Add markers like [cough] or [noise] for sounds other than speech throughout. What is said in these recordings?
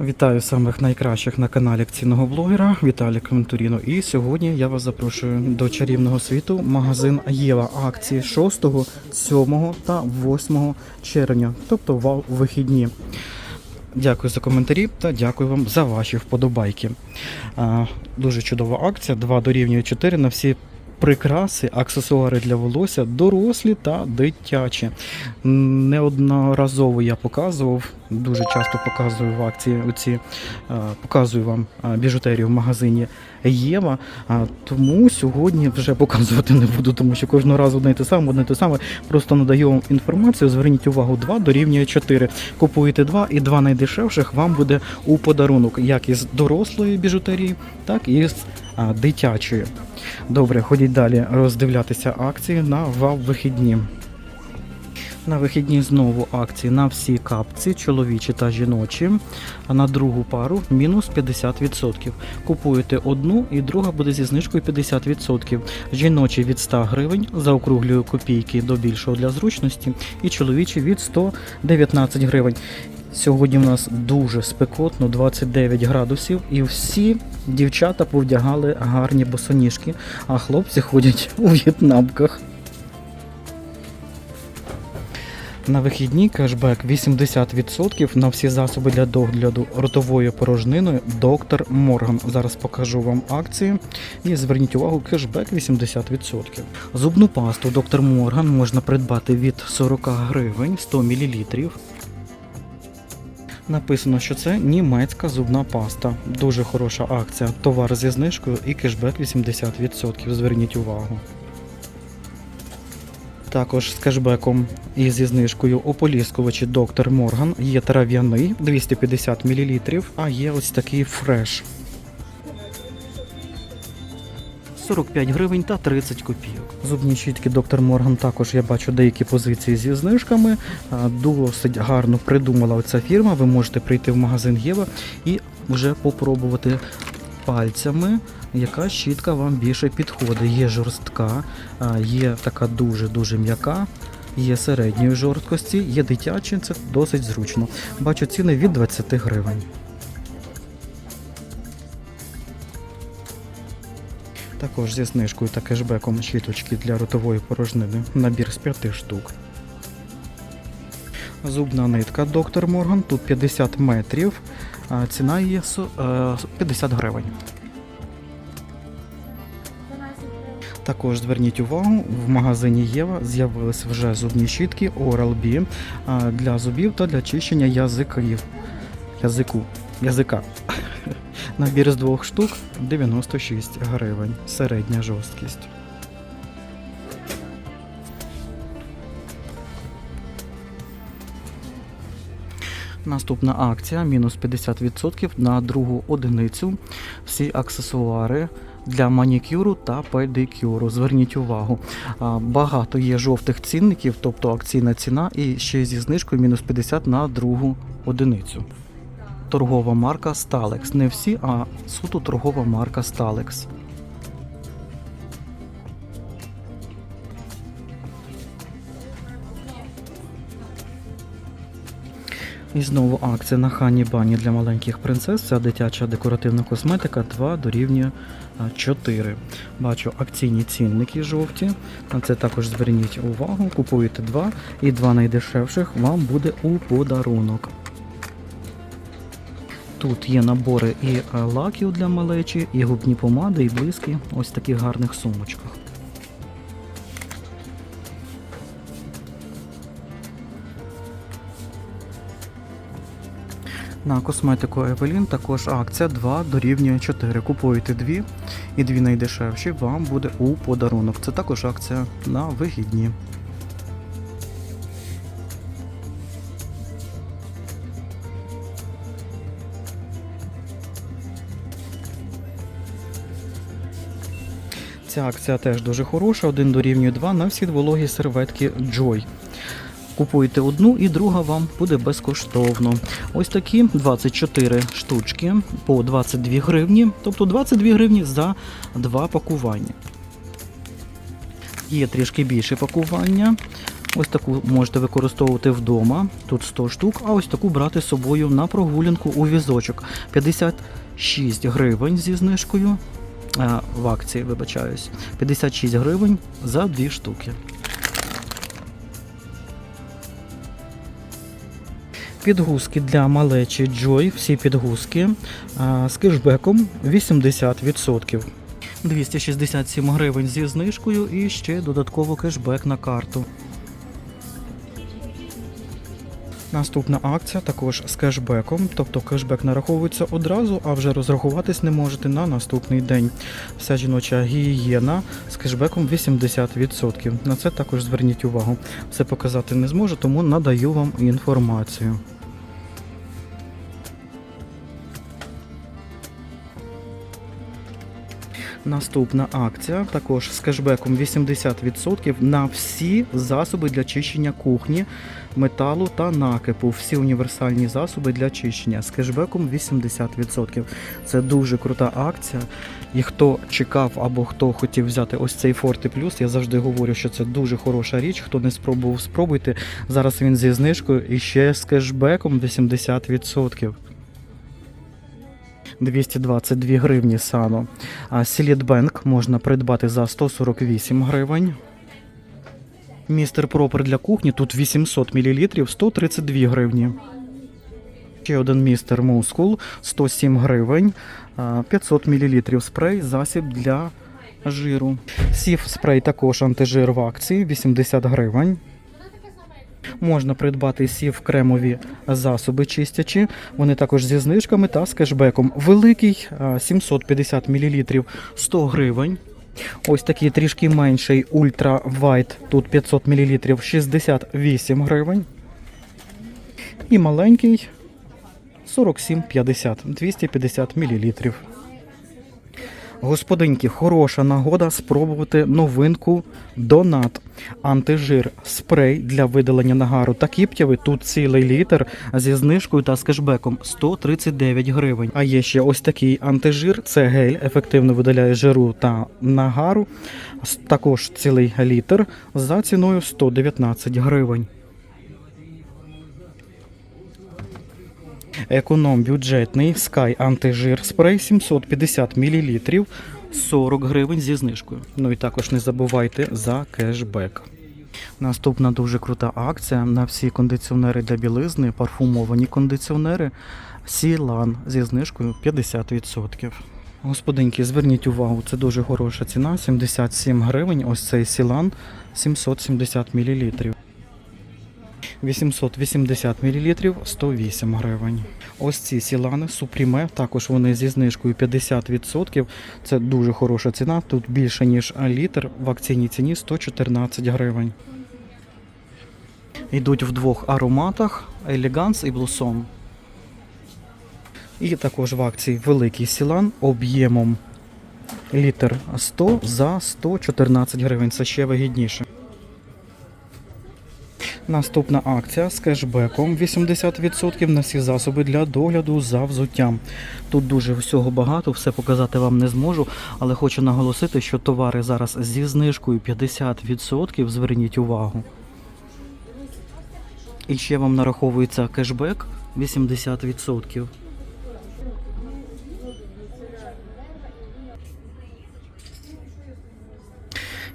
Вітаю самих найкращих на каналі акційного блогера Віталія Коментуріно. І сьогодні я вас запрошую до чарівного світу магазин Єва акції 6, 7 та 8 червня, тобто в вихідні. Дякую за коментарі та дякую вам за ваші вподобайки. Дуже чудова акція. 2 дорівнює 4 на всі прикраси, аксесуари для волосся, дорослі та дитячі. Неодноразово я показував, дуже часто показую в акції оці, е, показую вам е, біжутерію в магазині Єва. Тому сьогодні вже показувати не буду, тому що кожного разу одне й те саме, одне й те саме. Просто надаю вам інформацію. Зверніть увагу, 2 дорівнює 4. Купуєте 2 і 2 найдешевших вам буде у подарунок, як із дорослої біжутерії, так і з дитячої. Добре, ходіть далі роздивлятися акції на ВАВ вихідні. На вихідні знову акції на всі капці, чоловічі та жіночі. А на другу пару мінус 50%. Купуєте одну і друга буде зі знижкою 50%. Жіночі від 100 гривень, заокруглюю копійки до більшого для зручності, і чоловічі від 119 гривень. Сьогодні в нас дуже спекотно, 29 градусів, і всі дівчата повдягали гарні босоніжки, а хлопці ходять у в'єтнамках. На вихідні кешбек 80% на всі засоби для догляду ротовою порожниною доктор Морган. Зараз покажу вам акції і зверніть увагу, кешбек 80%. Зубну пасту доктор Морган можна придбати від 40 гривень 100 мл. Написано, що це німецька зубна паста. Дуже хороша акція. Товар зі знижкою і кешбек 80%. Зверніть увагу. Також з кешбеком і зі знижкою ополіскувачі Доктор Морган є трав'яний 250 мл, а є ось такий фреш. 45 гривень та 30 копійок. Зубні щітки Доктор Морган також я бачу деякі позиції зі знижками. Досить гарно придумала оця фірма. Ви можете прийти в магазин Єва і вже попробувати пальцями, яка щітка вам більше підходить. Є жорстка, є така дуже-дуже м'яка. Є середньої жорсткості, є дитячі, це досить зручно. Бачу ціни від 20 гривень. Також зі знижкою та кешбеком щіточки для ротової порожнини. Набір з 5 штук. Зубна нитка Доктор Морган. Тут 50 метрів. Ціна її со- е, 50 гривень. Також зверніть увагу, в магазині Єва з'явились вже зубні щітки Oral-B для зубів та для чищення язиків. Язику. Язика. [laughs] Набір з двох штук 96 гривень. Середня жорсткість. Наступна акція мінус 50% на другу одиницю. Всі аксесуари для манікюру та педикюру. Зверніть увагу. Багато є жовтих цінників, тобто акційна ціна, і ще зі знижкою мінус 50 на другу одиницю. Торгова марка Stalex. Не всі, а суто торгова марка Stalex. І знову акція на Хані Бані для маленьких принцес. Це дитяча декоративна косметика 2 дорівнює а, 4. Бачу акційні цінники жовті. На це також зверніть увагу. Купуєте 2 і 2 найдешевших вам буде у подарунок. Тут є набори і е, лаків для малечі, і губні помади, і блиски. Ось таких гарних сумочках. На косметику Evelyn також акція 2 дорівнює 4. Купуєте 2 і дві найдешевші вам буде у подарунок. Це також акція на вихідні. Ця акція теж дуже хороша, 1 дорівнює 2 на всі вологі серветки Joy. Купуєте одну і друга вам буде безкоштовно. Ось такі 24 штучки по 22 гривні, тобто 22 гривні за два пакування. Є трішки більше пакування. Ось таку можете використовувати вдома. Тут 100 штук, а ось таку брати з собою на прогулянку у візочок. 56 гривень зі знижкою. В акції, вибачаюсь. 56 гривень за дві штуки. Підгузки для малечі Joy, всі підгузки з кешбеком 80%. 267 гривень зі знижкою і ще додатково кешбек на карту. Наступна акція також з кешбеком, тобто кешбек нараховується одразу, а вже розрахуватись не можете на наступний день. Вся жіноча гігієна з кешбеком 80%. На це також зверніть увагу. Все показати не зможу, тому надаю вам інформацію. Наступна акція також з кешбеком 80% на всі засоби для чищення кухні, металу та накипу. Всі універсальні засоби для чищення з кешбеком 80%. Це дуже крута акція. І хто чекав або хто хотів взяти ось цей Forte Plus, я завжди говорю, що це дуже хороша річ. Хто не спробував, спробуйте. Зараз він зі знижкою і ще з кешбеком 80%. 222 гривні сано. А Сілітбенк можна придбати за 148 гривень. Містер Пропер для кухні тут 800 мл 132 гривні. Ще один містер Мускул 107 гривень, 500 мл спрей, засіб для жиру. Сів спрей також антижир в акції 80 гривень. Можна придбати сів кремові засоби чистячі. Вони також зі знижками та з кешбеком. Великий 750 мл 100 гривень. Ось такий трішки менший Ультра White, тут 500 мл 68 гривень. І маленький 47,50 250 мл. Господинки, хороша нагода спробувати новинку Донат. Антижир спрей для видалення нагару та кіптяви. Тут цілий літр зі знижкою та з кешбеком 139 гривень. А є ще ось такий антижир. Це гель, ефективно видаляє жиру та нагару. Також цілий літр за ціною 119 гривень. Економ бюджетний Sky антижир спрей 750 мл 40 гривень зі знижкою. Ну і також не забувайте за кешбек. Наступна дуже крута акція на всі кондиціонери для білизни, парфумовані кондиціонери Сілан зі знижкою 50%. Господинки, зверніть увагу, це дуже хороша ціна 77 гривень. Ось цей Сілан 770 мл. 880 мл 108 гривень. Ось ці сілани Супріме, також вони зі знижкою 50%. Це дуже хороша ціна. Тут більше ніж літр в акційній ціні 114 гривень. Йдуть в двох ароматах Елеганс і Блусон. І також в акції великий сілан об'ємом літр 100 за 114 гривень. Це ще вигідніше. Наступна акція з кешбеком 80% на всі засоби для догляду за взуттям. Тут дуже всього багато, все показати вам не зможу, але хочу наголосити, що товари зараз зі знижкою 50%. Зверніть увагу. І ще вам нараховується кешбек 80%.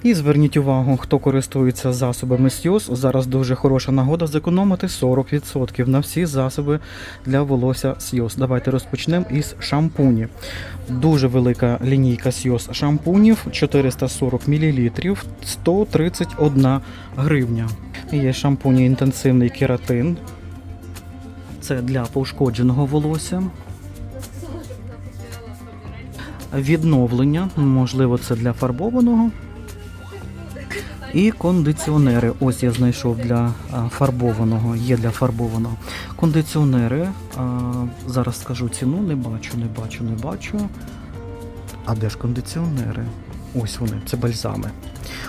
І зверніть увагу, хто користується засобами Сйоз. Зараз дуже хороша нагода зекономити 40% на всі засоби для волосся Сйоз. Давайте розпочнемо із шампунів. Дуже велика лінійка Сйоз шампунів 440 мл 131 гривня. Є шампуні інтенсивний кератин. Це для пошкодженого волосся. Відновлення, можливо, це для фарбованого. І кондиціонери. Ось я знайшов для фарбованого, є для фарбованого. Кондиціонери. Зараз скажу ціну, не бачу, не бачу, не бачу. А де ж кондиціонери? Ось вони, це бальзами.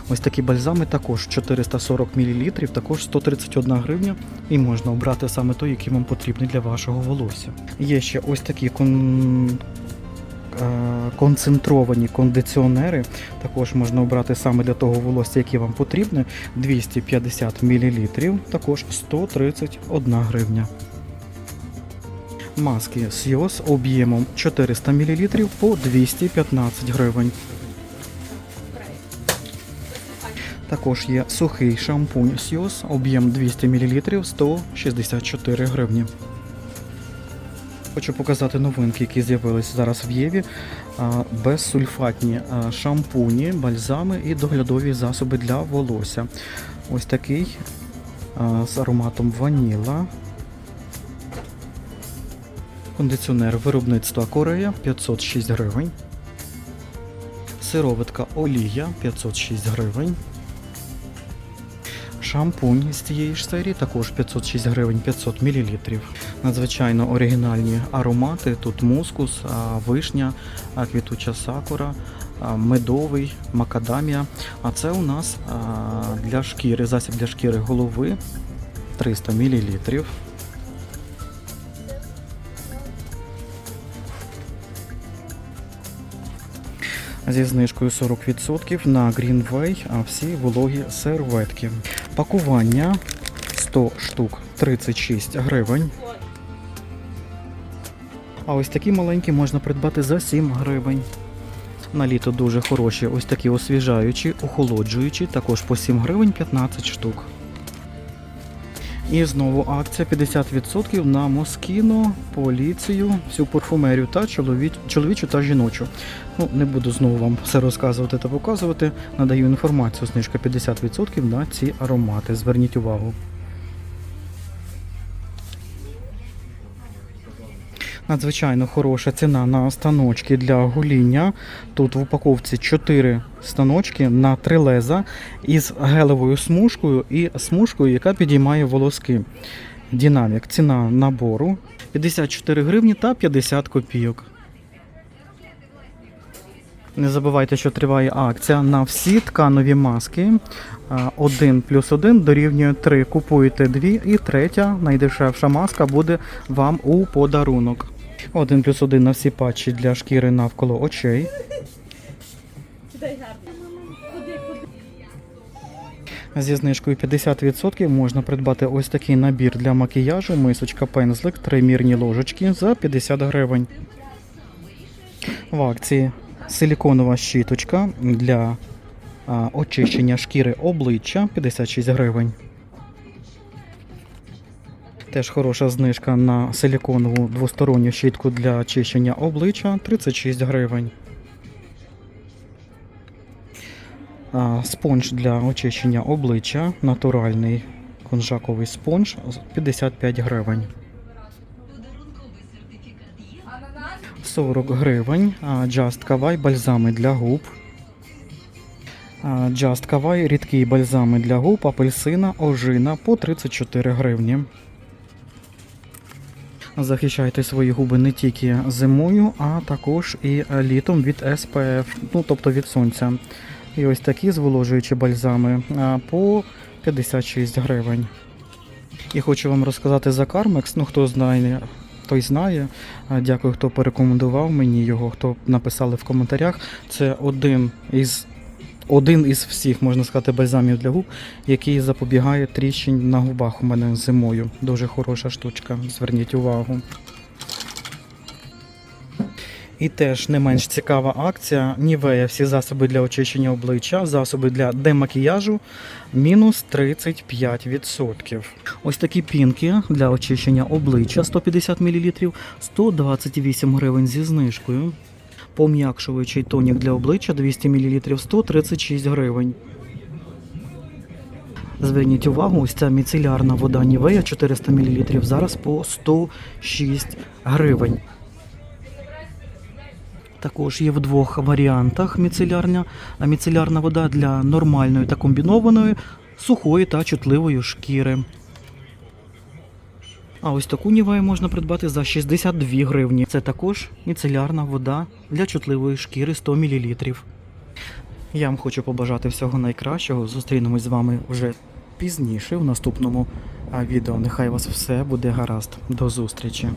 Ось такі бальзами також 440 мл, також 131 гривня. І можна обрати саме той, який вам потрібний для вашого волосся. Є ще ось такі кон... концентровані кондиціонери. Також можна обрати саме для того волосся, яке вам потрібне. 250 мл, також 131 гривня. Маски Сйоз об'ємом 400 мл по 215 гривень. Також є сухий шампунь Сйоз, об'єм 200 мл 164 гривні. Хочу показати новинки, які з'явилися зараз в Єві. Безсульфатні шампуні, бальзами і доглядові засоби для волосся. Ось такий з ароматом ваніла. Кондиціонер виробництва Корея 506 гривень. Сироватка олія 506 гривень. Шампунь з цієї ж серії також 506 гривень 500 мл. Надзвичайно оригінальні аромати. Тут мускус, вишня, квітуча сакура, медовий, макадамія. А це у нас для шкіри, засіб для шкіри голови 300 мл. Зі знижкою 40% на Greenway, а всі вологі серветки. Пакування 100 штук 36 гривень. А ось такі маленькі можна придбати за 7 гривень. На літо дуже хороші, ось такі освіжаючі, охолоджуючі, також по 7 гривень 15 штук. І знову акція 50% на Москіно, поліцію, всю парфумерію та чоловіч, чоловічу та жіночу. Ну, не буду знову вам все розказувати та показувати. Надаю інформацію, знижка 50% на ці аромати. Зверніть увагу. Надзвичайно хороша ціна на станочки для гоління. Тут в упаковці 4 станочки на 3 леза із гелевою смужкою і смужкою, яка підіймає волоски. Динамік. Ціна набору 54 гривні та 50 копійок. Не забувайте, що триває акція на всі тканові маски. 1 плюс 1 дорівнює 3. Купуєте 2 і третя найдешевша маска буде вам у подарунок. 1 плюс 1 на всі патчі для шкіри навколо очей. Зі знижкою 50% можна придбати ось такий набір для макіяжу, мисочка, пензлик, тримірні ложечки за 50 гривень. В акції силіконова щіточка для очищення шкіри обличчя 56 гривень. Теж хороша знижка на силіконову двосторонню щітку для очищення обличчя 36 гривень. Спонж для очищення обличчя натуральний конжаковий спонж 55 гривень. 40 гривень. Just Kawai бальзами для губ. Just Kawai рідкі бальзами для губ, апельсина, ожина по 34 гривні. Захищайте свої губи не тільки зимою, а також і літом від SPF, ну тобто від сонця. І ось такі зволожуючі бальзами по 56 гривень. І хочу вам розказати за Carmex, ну хто знає, той знає. Дякую, хто порекомендував мені його, хто написали в коментарях. Це один із один із всіх, можна сказати, бальзамів для губ, який запобігає тріщин на губах у мене зимою. Дуже хороша штучка, зверніть увагу. І теж не менш цікава акція. Нівея всі засоби для очищення обличчя, засоби для демакіяжу мінус 35%. Ось такі пінки для очищення обличчя 150 мл 128 гривень зі знижкою. Пом'якшуючий тонік для обличчя 200 мл 136 гривень. Зверніть увагу, ось ця міцелярна вода Нівея 400 мл зараз по 106 гривень. Також є в двох варіантах міцелярна, а міцелярна вода для нормальної та комбінованої, сухої та чутливої шкіри. А ось таку нівею можна придбати за 62 гривні. Це також міцелярна вода для чутливої шкіри 100 мл. Я вам хочу побажати всього найкращого. Зустрінемось з вами вже пізніше в наступному відео. Нехай вас все буде гаразд. До зустрічі!